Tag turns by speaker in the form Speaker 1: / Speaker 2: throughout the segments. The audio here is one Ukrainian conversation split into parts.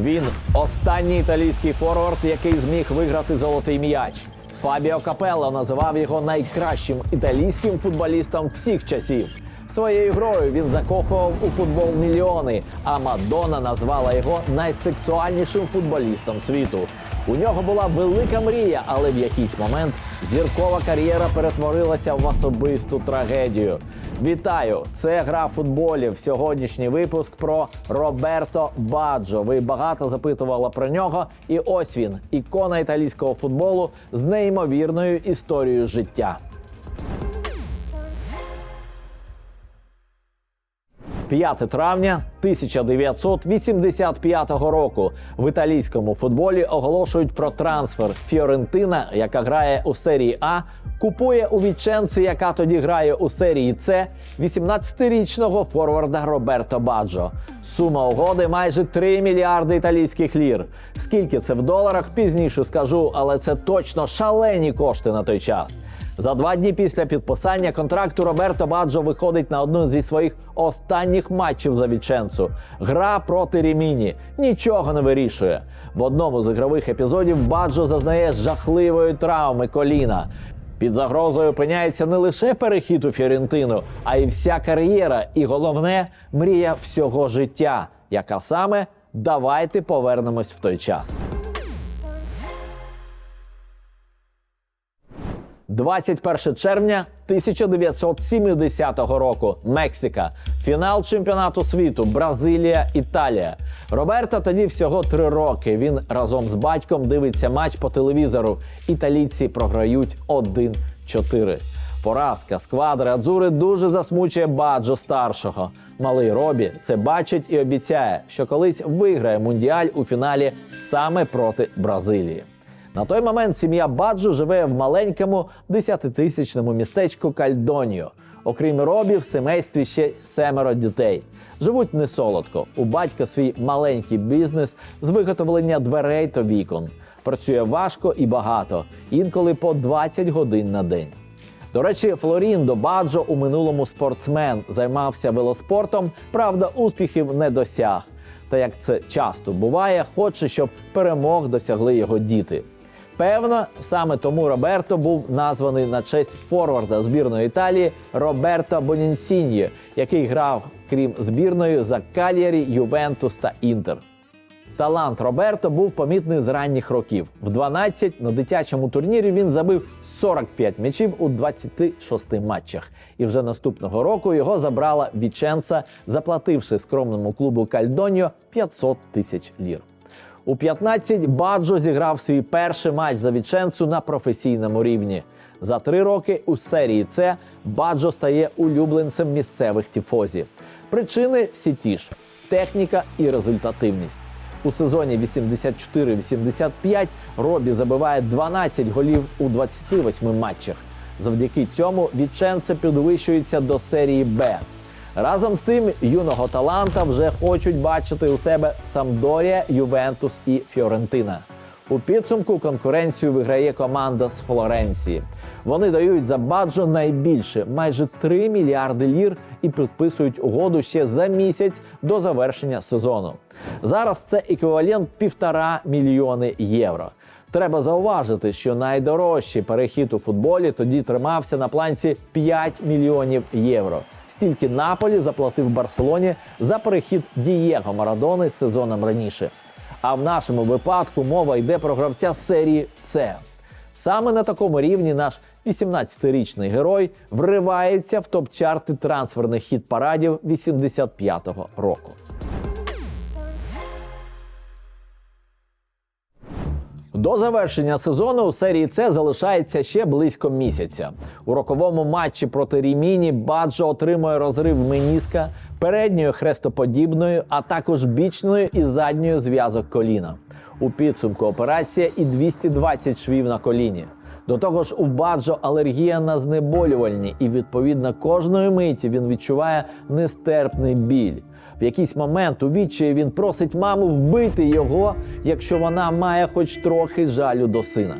Speaker 1: Він останній італійський форвард, який зміг виграти золотий м'яч. Фабіо Капелло називав його найкращим італійським футболістом всіх часів. Своєю грою він закохував у футбол мільйони, а Мадонна назвала його найсексуальнішим футболістом світу. У нього була велика мрія, але в якийсь момент зіркова кар'єра перетворилася в особисту трагедію. Вітаю! Це гра футболів. Сьогоднішній випуск про Роберто Баджо. Ви багато запитували про нього, і ось він ікона італійського футболу з неймовірною історією життя. 5 травня 1985 року в італійському футболі оголошують про трансфер. Фіорентина, яка грає у серії А, купує у Віченці, яка тоді грає у серії С, 18-річного форварда Роберто Баджо. Сума угоди майже 3 мільярди італійських лір. Скільки це в доларах, пізніше скажу, але це точно шалені кошти на той час. За два дні після підписання контракту Роберто Баджо виходить на одну зі своїх останніх матчів за Віченцу. Гра проти Ріміні нічого не вирішує. В одному з ігрових епізодів Баджо зазнає жахливої травми коліна. Під загрозою опиняється не лише перехід у Фіорентину, а й вся кар'єра, і головне мрія всього життя, яка саме давайте повернемось в той час. 21 червня 1970 року. Мексика. Фінал чемпіонату світу. Бразилія, Італія. Роберто тоді всього три роки. Він разом з батьком дивиться матч по телевізору. Італійці програють 1-4. Поразка сквадри Адзури дуже засмучує Баджо старшого. Малий Робі це бачить і обіцяє, що колись виграє мундіаль у фіналі саме проти Бразилії. На той момент сім'я Баджо живе в маленькому 10-тисячному містечку Кальдоніо. Окрім Робі, в семействі ще семеро дітей. Живуть не солодко. У батька свій маленький бізнес з виготовлення дверей та вікон. Працює важко і багато, інколи по 20 годин на день. До речі, Флоріндо Баджо у минулому спортсмен займався велоспортом, правда, успіхів не досяг. Та як це часто буває, хоче, щоб перемог досягли його діти. Певно, саме тому Роберто був названий на честь форварда збірної Італії Роберто Бонінсіньо, який грав, крім збірної, за Кальярі, Ювентус та Інтер. Талант Роберто був помітний з ранніх років. В 12 на дитячому турнірі він забив 45 м'ячів у 26 матчах. І вже наступного року його забрала Віченца, заплативши скромному клубу Кальдоньо 500 тисяч лір. У 15 Баджо зіграв свій перший матч за Віченцу на професійному рівні. За три роки у серії С Баджо стає улюбленцем місцевих тіфозі. Причини всі ті ж: техніка і результативність. У сезоні 84-85 Робі забиває 12 голів у 28 матчах. Завдяки цьому Віченце підвищується до серії Б. Разом з тим, юного таланта вже хочуть бачити у себе Самдорія, Ювентус і Фіорентина. У підсумку конкуренцію виграє команда з Флоренції. Вони дають за Баджо найбільше майже 3 мільярди лір і підписують угоду ще за місяць до завершення сезону. Зараз це еквівалент півтора мільйони євро. Треба зауважити, що найдорожчий перехід у футболі тоді тримався на планці 5 мільйонів євро. Стільки Наполі заплатив Барселоні за перехід Дієго Марадони сезоном раніше. А в нашому випадку мова йде про гравця серії С. Саме на такому рівні наш 18-річний герой вривається в топ-чарти трансферних хіт парадів 85-го року. До завершення сезону у серії С залишається ще близько місяця. У роковому матчі проти Ріміні Баджо отримує розрив меніска, передньої хрестоподібної, а також бічної і задньої зв'язок коліна. У підсумку операція і 220 швів на коліні. До того ж, у Баджо алергія на знеболювальні, і відповідно кожної миті він відчуває нестерпний біль. В якийсь момент у відчаї він просить маму вбити його, якщо вона має хоч трохи жалю до сина.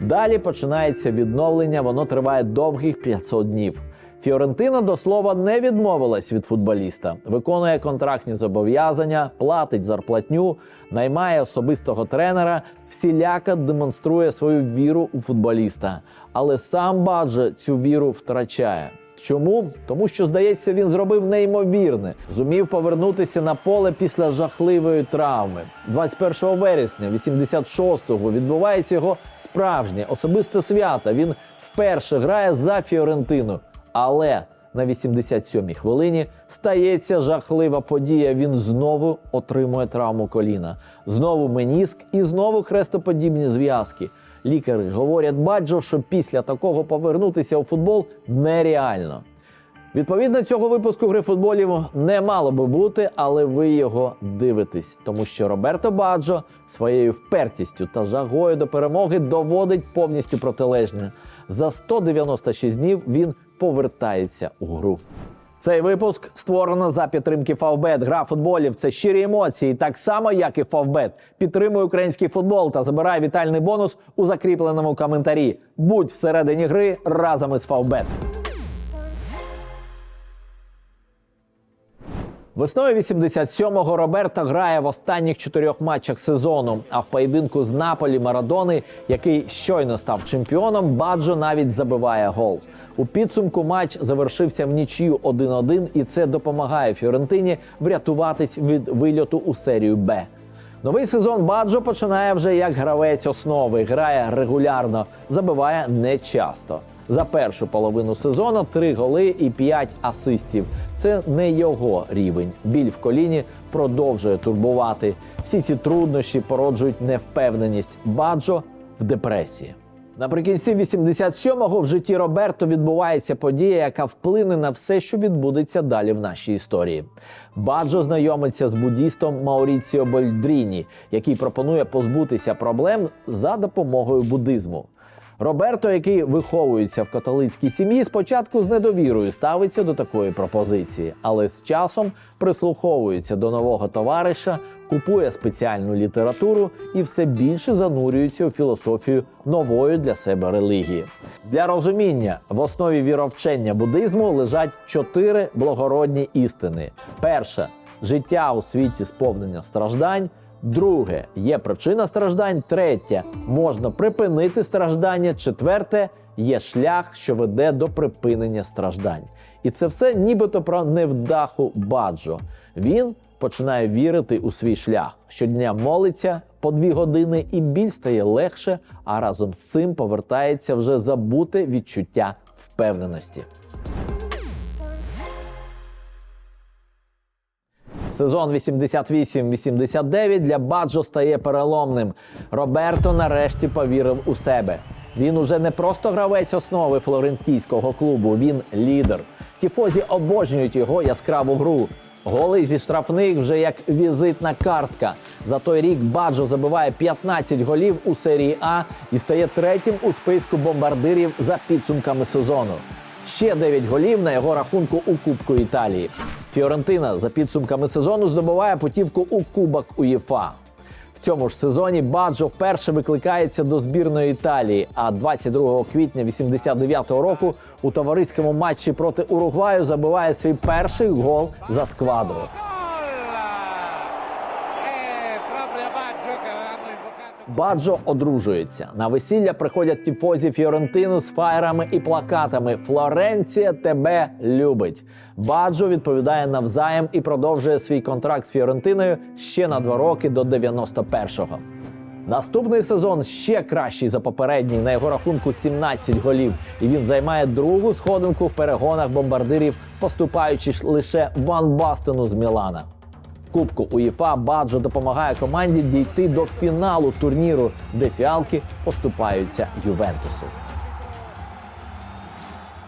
Speaker 1: Далі починається відновлення, воно триває довгих 500 днів. Фіорентина до слова не відмовилась від футболіста, виконує контрактні зобов'язання, платить зарплатню, наймає особистого тренера, всіляко демонструє свою віру у футболіста. Але сам Бадже цю віру втрачає. Чому? Тому що, здається, він зробив неймовірне, зумів повернутися на поле після жахливої травми. 21 вересня 86-го відбувається його справжнє особисте свято. Він вперше грає за Фіорентину. Але на 87-й хвилині стається жахлива подія. Він знову отримує травму коліна, знову меніск і знову хрестоподібні зв'язки. Лікарі говорять Баджо, що після такого повернутися у футбол нереально. Відповідно цього випуску гри футболів не мало би бути, але ви його дивитесь, тому що Роберто Баджо своєю впертістю та жагою до перемоги доводить повністю протилежне. За 196 днів він повертається у гру. Цей випуск створено за підтримки Фавбет. Гра футболів це щирі емоції, так само як і Фавбет. Підтримуй український футбол та забирай вітальний бонус у закріпленому коментарі. Будь всередині гри разом із Фавбет. Весною 87-го Роберто грає в останніх чотирьох матчах сезону. А в поєдинку з Наполі Марадони, який щойно став чемпіоном, Баджо навіть забиває гол. У підсумку матч завершився в нічию 1-1, і це допомагає Фіорентині врятуватись від вильоту у серію Б. Новий сезон Баджо починає вже як гравець основи, грає регулярно, забиває не часто. За першу половину сезону три голи і п'ять асистів. Це не його рівень. Біль в коліні продовжує турбувати. Всі ці труднощі породжують невпевненість. Баджо в депресії. Наприкінці 87-го в житті Роберто відбувається подія, яка вплине на все, що відбудеться далі в нашій історії. Баджо знайомиться з буддістом Мауріціо Больдріні, який пропонує позбутися проблем за допомогою буддизму. Роберто, який виховується в католицькій сім'ї, спочатку з недовірою ставиться до такої пропозиції, але з часом прислуховується до нового товариша, купує спеціальну літературу і все більше занурюється у філософію нової для себе релігії. Для розуміння в основі віровчення буддизму лежать чотири благородні істини: перша життя у світі сповнення страждань. Друге є причина страждань. Третє можна припинити страждання. Четверте є шлях, що веде до припинення страждань. І це все нібито про невдаху баджо. Він починає вірити у свій шлях. Щодня молиться по дві години, і біль стає легше, а разом з цим повертається вже забуте відчуття впевненості. Сезон 88-89 для Баджо стає переломним. Роберто нарешті повірив у себе. Він уже не просто гравець основи флорентійського клубу, він лідер. Тіфозі обожнюють його яскраву гру. Голи зі штрафних вже як візитна картка. За той рік Баджо забиває 15 голів у серії А і стає третім у списку бомбардирів за підсумками сезону. Ще 9 голів на його рахунку у Кубку Італії. Фіорентина за підсумками сезону здобуває путівку у Кубок УЄФА. В цьому ж сезоні Баджо вперше викликається до збірної Італії. А 22 квітня 89-го року у товариському матчі проти Уругваю забиває свій перший гол за сквадру. Баджо одружується. На весілля приходять тіфозі Фіорентину з фаєрами і плакатами Флоренція тебе любить. Баджо відповідає навзаєм і продовжує свій контракт з Фіорентиною ще на два роки до 91-го. Наступний сезон ще кращий за попередній. На його рахунку 17 голів, і він займає другу сходинку в перегонах бомбардирів, поступаючи лише Ван Бастену з Мілана. Кубку УЄФА Баджо допомагає команді дійти до фіналу турніру, де фіалки поступаються Ювентусу.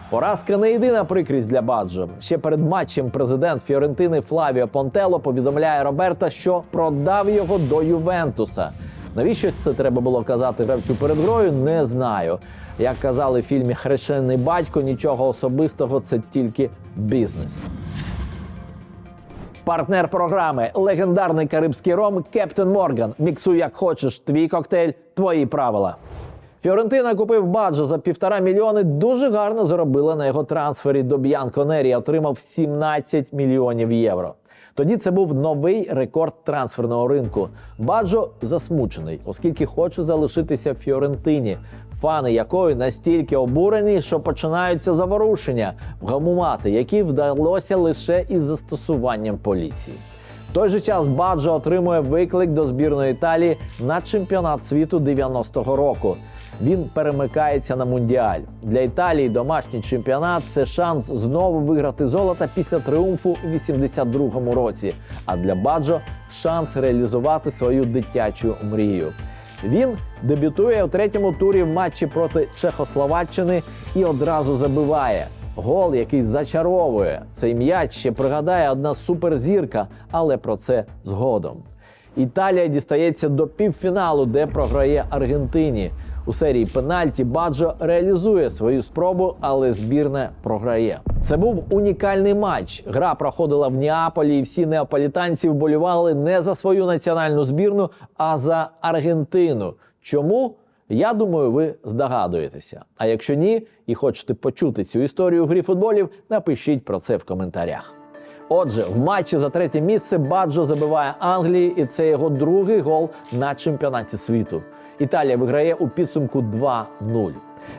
Speaker 1: Поразка не єдина прикрість для Баджо. Ще перед матчем президент Фіорентини Флавіо Понтело повідомляє Роберта, що продав його до Ювентуса. Навіщо це треба було казати гравцю перед грою? Не знаю. Як казали в фільмі Хрещений батько, нічого особистого, це тільки бізнес. Партнер програми легендарний карибський ром Кептен Морган. Міксуй як хочеш, твій коктейль, твої правила. Фіорентина купив Баджо за півтора мільйони. Дуже гарно заробила на його трансфері до Б'янконері. Отримав 17 мільйонів євро. Тоді це був новий рекорд трансферного ринку. Баджо засмучений, оскільки хоче залишитися в Фіорентині, фани якої настільки обурені, що починаються заворушення, вгамувати, які вдалося лише із застосуванням поліції. В той же час Баджо отримує виклик до збірної Італії на чемпіонат світу 90-го року. Він перемикається на мундіаль. Для Італії домашній чемпіонат це шанс знову виграти золото після триумфу у 82-му році. А для Баджо шанс реалізувати свою дитячу мрію. Він дебютує у третьому турі в матчі проти Чехословаччини і одразу забиває. Гол, який зачаровує цей м'яч, ще пригадає одна суперзірка, але про це згодом. Італія дістається до півфіналу, де програє Аргентині. У серії пенальті Баджо реалізує свою спробу, але збірна програє. Це був унікальний матч. Гра проходила в Неаполі, і всі неаполітанці вболівали не за свою національну збірну, а за Аргентину. Чому? Я думаю, ви здогадуєтеся. А якщо ні, і хочете почути цю історію в грі футболів, напишіть про це в коментарях. Отже, в матчі за третє місце Баджо забиває Англії, і це його другий гол на чемпіонаті світу. Італія виграє у підсумку 2-0.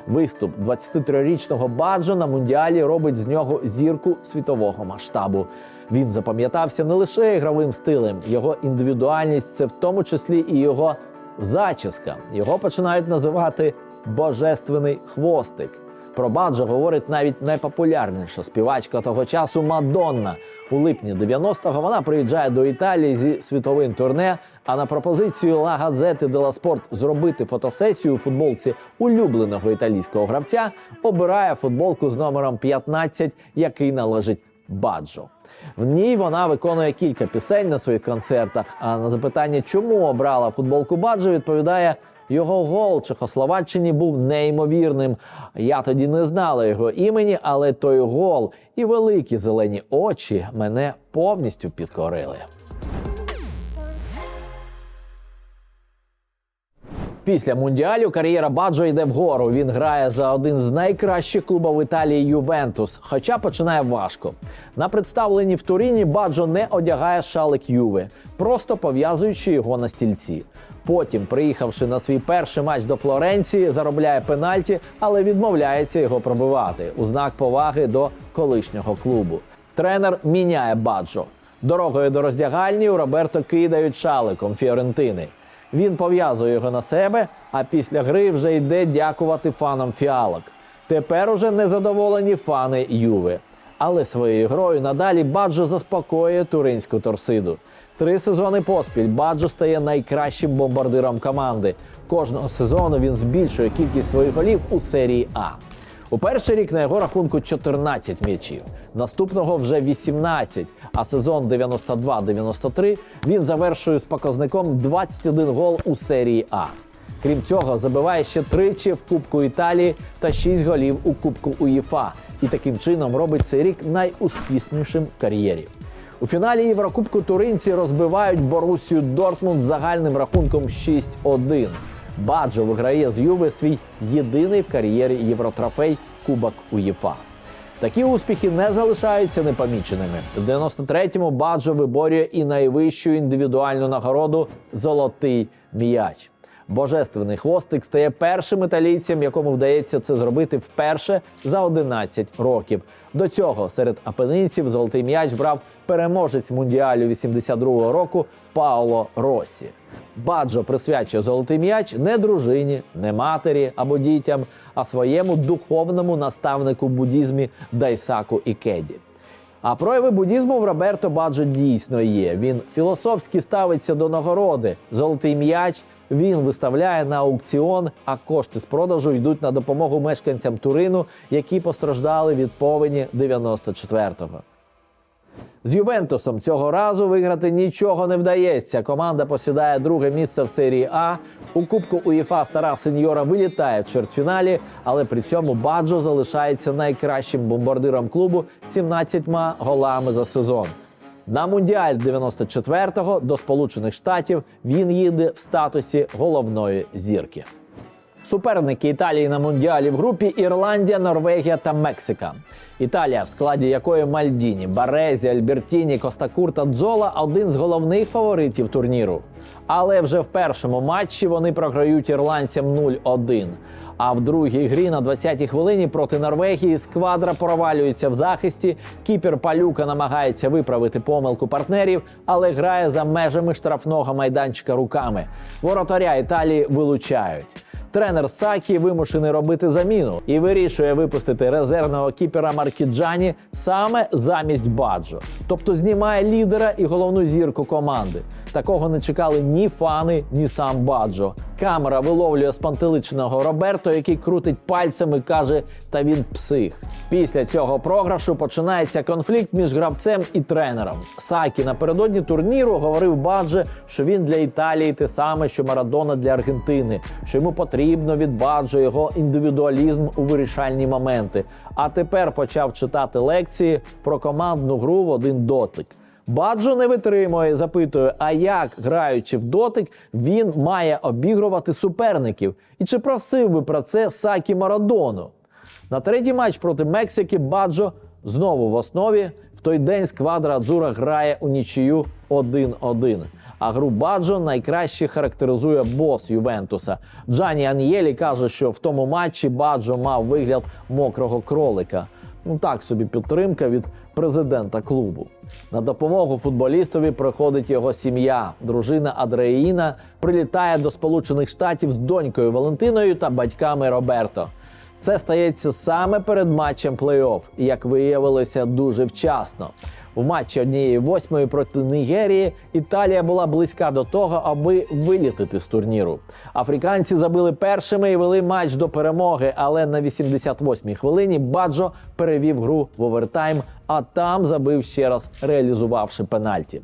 Speaker 1: Виступ 23-річного Баджо на мундіалі робить з нього зірку світового масштабу. Він запам'ятався не лише ігровим стилем, його індивідуальність це в тому числі і його зачіска. Його починають називати божественний хвостик. Про Баджо говорить навіть найпопулярніша співачка того часу Мадонна. У липні 90-го вона приїжджає до Італії зі світовим турне. А на пропозицію Ла Газети Дела Спорт зробити фотосесію у футболці улюбленого італійського гравця обирає футболку з номером 15, який належить Баджо. В ній вона виконує кілька пісень на своїх концертах. А на запитання, чому обрала футболку Баджо, відповідає. Його гол Чехословаччині був неймовірним. Я тоді не знала його імені, але той гол і великі зелені очі мене повністю підкорили. Після мундіалю кар'єра Баджо йде вгору. Він грає за один з найкращих клубів Італії Ювентус, хоча починає важко. На представленні в Туріні Баджо не одягає шалик Юви, просто пов'язуючи його на стільці. Потім, приїхавши на свій перший матч до Флоренції, заробляє пенальті, але відмовляється його пробивати у знак поваги до колишнього клубу. Тренер міняє Баджо. Дорогою до роздягальні у Роберто кидають шаликом Фіорентини. Він пов'язує його на себе, а після гри вже йде дякувати фанам фіалок. Тепер уже незадоволені фани Юви. Але своєю грою надалі Баджо заспокоює туринську торсиду. Три сезони поспіль Баджо стає найкращим бомбардиром команди. Кожного сезону він збільшує кількість своїх голів у серії А. У перший рік на його рахунку 14 м'ячів, наступного вже 18, а сезон 92-93 він завершує з показником 21 гол у серії А. Крім цього, забиває ще тричі в Кубку Італії та 6 голів у Кубку УЄФА. І таким чином робить цей рік найуспішнішим в кар'єрі. У фіналі Єврокубку туринці розбивають Борусію Дортмунд загальним рахунком 6-1. Баджо виграє з Юви свій єдиний в кар'єрі євротрофей Кубок УЄФА. Такі успіхи не залишаються непоміченими. В 93-му Баджо виборює і найвищу індивідуальну нагороду Золотий м'яч. Божественний хвостик стає першим італійцем, якому вдається це зробити вперше за 11 років. До цього серед апенинців золотий м'яч брав переможець мундіалю 82-го року Пауло Россі. Баджо присвячує золотий м'яч не дружині, не матері або дітям, а своєму духовному наставнику буддізмі Дайсаку Ікеді. А прояви буддізму в Роберто Баджо дійсно є. Він філософськи ставиться до нагороди. Золотий м'яч він виставляє на аукціон, а кошти з продажу йдуть на допомогу мешканцям Турину, які постраждали від повені 94-го. З Ювентусом цього разу виграти нічого не вдається. Команда посідає друге місце в серії А. У Кубку УЄФА стара сеньора вилітає в чвертьфіналі, але при цьому Баджо залишається найкращим бомбардиром клубу з 17 голами за сезон. На мундіаль 94-го до Сполучених Штатів він їде в статусі головної зірки. Суперники Італії на мундіалі в групі Ірландія, Норвегія та Мексика. Італія, в складі якої Мальдіні, Барезі, Альбертіні, Костакур та Дзола один з головних фаворитів турніру. Але вже в першому матчі вони програють ірландцям 0-1. А в другій грі на 20-й хвилині проти Норвегії сквадра провалюється в захисті. Кіпер Палюка намагається виправити помилку партнерів, але грає за межами штрафного майданчика руками. Воротаря Італії вилучають. Тренер Сакі вимушений робити заміну і вирішує випустити резервного кіпера Маркіджані саме замість Баджо. Тобто знімає лідера і головну зірку команди. Такого не чекали ні фани, ні сам Баджо. Камера виловлює спантеличеного Роберто, який крутить пальцями, каже: та він псих. Після цього програшу починається конфлікт між гравцем і тренером. Сакі напередодні турніру говорив Бадже, що він для Італії те саме, що Марадона для Аргентини, що йому потрібно від Баджо його індивідуалізм у вирішальні моменти. А тепер почав читати лекції про командну гру в один дотик. Баджо не витримує, запитує, а як, граючи в дотик, він має обігрувати суперників? І чи просив би про це Сакі Марадону? На третій матч проти Мексики Баджо знову в основі. В той день сквадра Адзура грає у нічию 1-1. А гру Баджо найкраще характеризує бос Ювентуса. Джані Ан'єлі каже, що в тому матчі Баджо мав вигляд мокрого кролика. Ну так собі підтримка від президента клубу. На допомогу футболістові приходить його сім'я. Дружина Адреїна прилітає до Сполучених Штатів з донькою Валентиною та батьками Роберто. Це стається саме перед матчем плей-офф, і як виявилося дуже вчасно. У матчі однієї восьмої проти Нігерії Італія була близька до того, аби вилітити з турніру. Африканці забили першими і вели матч до перемоги, але на 88-й хвилині Баджо перевів гру в овертайм, а там забив ще раз, реалізувавши пенальті.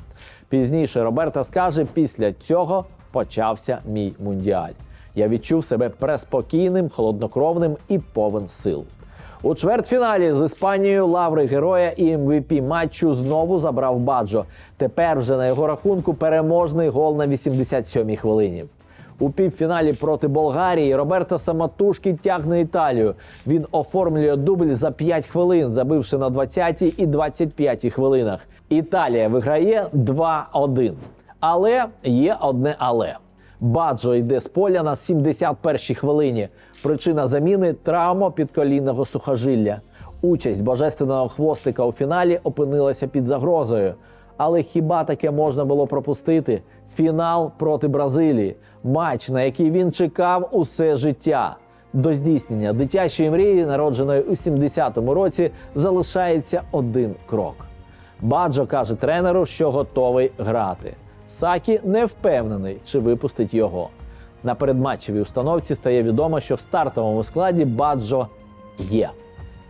Speaker 1: Пізніше Роберта скаже: після цього почався мій мундіаль. Я відчув себе преспокійним, холоднокровним і повен сил. У чвертьфіналі з Іспанією лаври героя і МВП матчу знову забрав Баджо. Тепер вже на його рахунку переможний гол на 87-й хвилині. У півфіналі проти Болгарії Роберто самотужки тягне Італію. Він оформлює дубль за 5 хвилин, забивши на 20-й і 25-й хвилинах. Італія виграє 2-1. Але є одне але. Баджо йде з поля на 71-й хвилині. Причина заміни травма підколінного сухожилля. Участь божественного хвостика у фіналі опинилася під загрозою. Але хіба таке можна було пропустити? Фінал проти Бразилії, матч, на який він чекав усе життя. До здійснення дитячої мрії, народженої у 70-му році, залишається один крок. Баджо каже тренеру, що готовий грати. Сакі не впевнений, чи випустить його. На передматчевій установці стає відомо, що в стартовому складі Баджо є.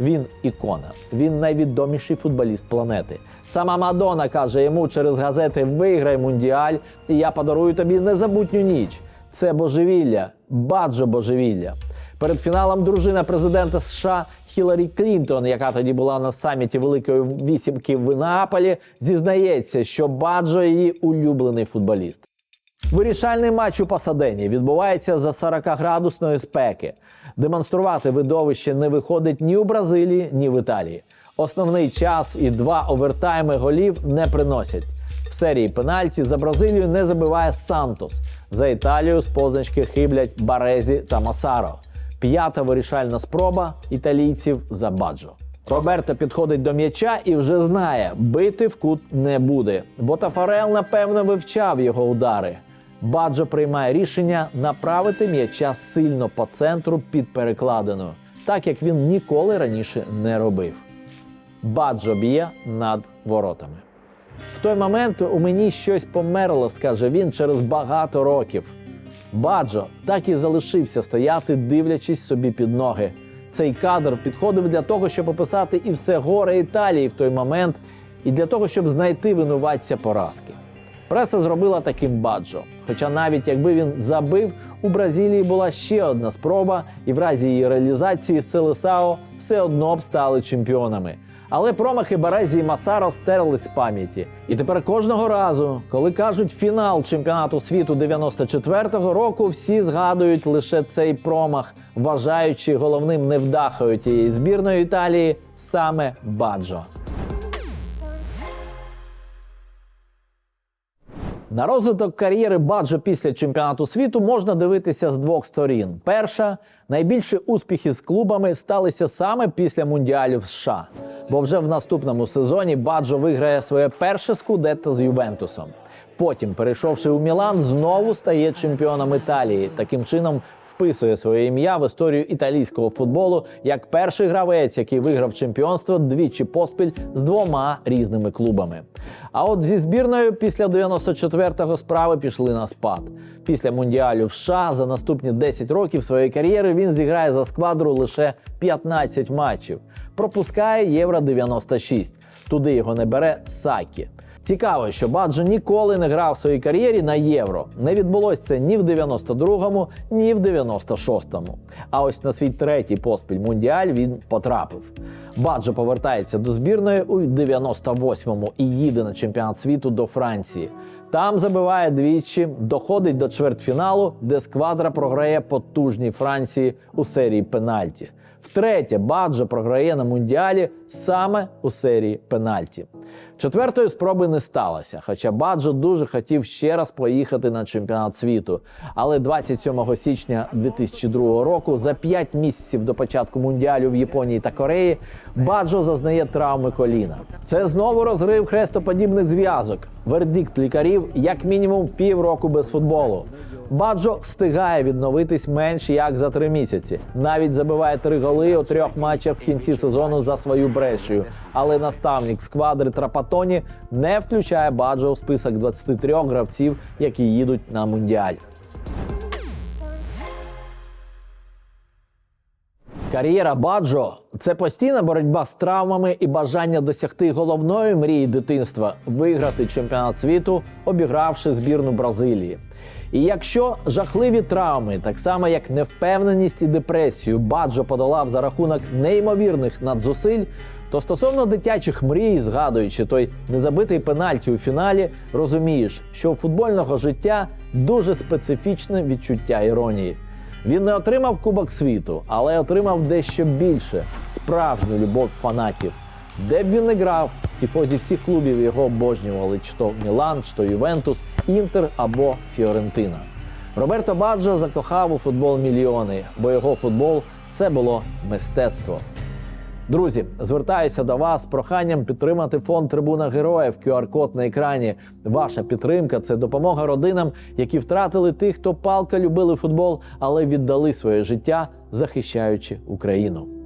Speaker 1: Він ікона, він найвідоміший футболіст планети. Сама Мадонна каже йому через газети Виграй мундіаль, і я подарую тобі незабутню ніч. Це божевілля, баджо божевілля. Перед фіналом дружина президента США Хіларі Клінтон, яка тоді була на саміті Великої вісімки в Неаполі, зізнається, що Баджо її улюблений футболіст. Вирішальний матч у Пасадені відбувається за 40-градусної спеки. Демонструвати видовище не виходить ні у Бразилії, ні в Італії. Основний час і два овертайми голів не приносять. В серії пенальті за Бразилію не забиває Сантос. За Італію з позначки хиблять Барезі та Масаро. П'ята вирішальна спроба італійців за Баджо. Роберто підходить до м'яча і вже знає, бити в кут не буде, бо Тафарел напевно вивчав його удари. Баджо приймає рішення направити м'яча сильно по центру під перекладину, так як він ніколи раніше не робив. Баджо б'є над воротами. В той момент у мені щось померло, скаже він через багато років. Баджо так і залишився стояти, дивлячись собі під ноги. Цей кадр підходив для того, щоб описати і все горе Італії в той момент, і для того, щоб знайти винуватця поразки. Преса зробила таким баджо. Хоча навіть якби він забив, у Бразилії була ще одна спроба, і в разі її реалізації Селесао все одно б стали чемпіонами. Але промахи Березі і Масаро стерли з пам'яті. І тепер кожного разу, коли кажуть фінал чемпіонату світу 94-го року, всі згадують лише цей промах, вважаючи головним невдахою тієї збірної Італії саме Баджо. На розвиток кар'єри Баджо після чемпіонату світу можна дивитися з двох сторін. Перша найбільші успіхи з клубами сталися саме після мундіалів США, бо вже в наступному сезоні Баджо виграє своє перше скудетто з Ювентусом. Потім, перейшовши у Мілан, знову стає чемпіоном Італії. Таким чином вписує своє ім'я в історію італійського футболу як перший гравець, який виграв чемпіонство двічі поспіль з двома різними клубами. А от зі збірною після 94-го справи пішли на спад. Після мундіалю в США за наступні 10 років своєї кар'єри він зіграє за сквадру лише 15 матчів. Пропускає Євро 96. Туди його не бере Сакі. Цікаво, що Баджо ніколи не грав в своїй кар'єрі на євро. Не відбулось це ні в 92-му, ні в 96-му. А ось на свій третій поспіль мундіаль він потрапив. Баджо повертається до збірної у 98-му і їде на чемпіонат світу до Франції. Там забиває двічі, доходить до чвертьфіналу, де сквадра програє потужній Франції у серії пенальті. Втретє, Баджо програє на мундіалі саме у серії пенальті. Четвертої спроби не сталося, хоча Баджо дуже хотів ще раз поїхати на чемпіонат світу. Але 27 січня 2002 року, за 5 місяців до початку мундіалю в Японії та Кореї, Баджо зазнає травми коліна. Це знову розрив хрестоподібних зв'язок. Вердикт лікарів як мінімум півроку без футболу. Баджо встигає відновитись менш як за три місяці. Навіть забиває три голи у трьох матчах в кінці сезону за свою брешею. Але наставник сквадри Трапатоні не включає Баджо в список 23 гравців, які їдуть на мундіаль. Кар'єра Баджо це постійна боротьба з травмами і бажання досягти головної мрії дитинства виграти чемпіонат світу, обігравши збірну Бразилії. І якщо жахливі травми, так само як невпевненість і депресію, Баджо подолав за рахунок неймовірних надзусиль, то стосовно дитячих мрій, згадуючи той незабитий пенальті у фіналі, розумієш, що у футбольного життя дуже специфічне відчуття іронії. Він не отримав Кубок світу, але отримав дещо більше справжню любов фанатів. Де б він не грав, тіфозі всіх клубів його обожнювали, чи то Мілан, чи то Ювентус, Інтер або Фіорентина. Роберто Баджо закохав у футбол мільйони, бо його футбол це було мистецтво. Друзі, звертаюся до вас з проханням підтримати фонд Трибуна Героїв. QR-код на екрані. Ваша підтримка це допомога родинам, які втратили тих, хто палка любили футбол, але віддали своє життя, захищаючи Україну.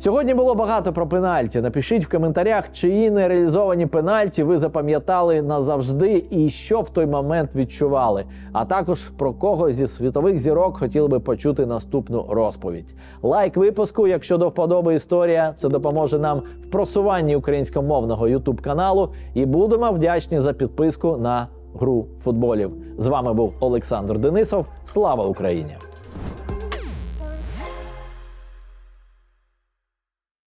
Speaker 1: Сьогодні було багато про пенальті. Напишіть в коментарях, чиї нереалізовані пенальті ви запам'ятали назавжди і що в той момент відчували. А також про кого зі світових зірок хотіли би почути наступну розповідь. Лайк випуску, якщо до вподоби історія, це допоможе нам в просуванні українськомовного ютуб каналу. І будемо вдячні за підписку на гру футболів. З вами був Олександр Денисов. Слава Україні!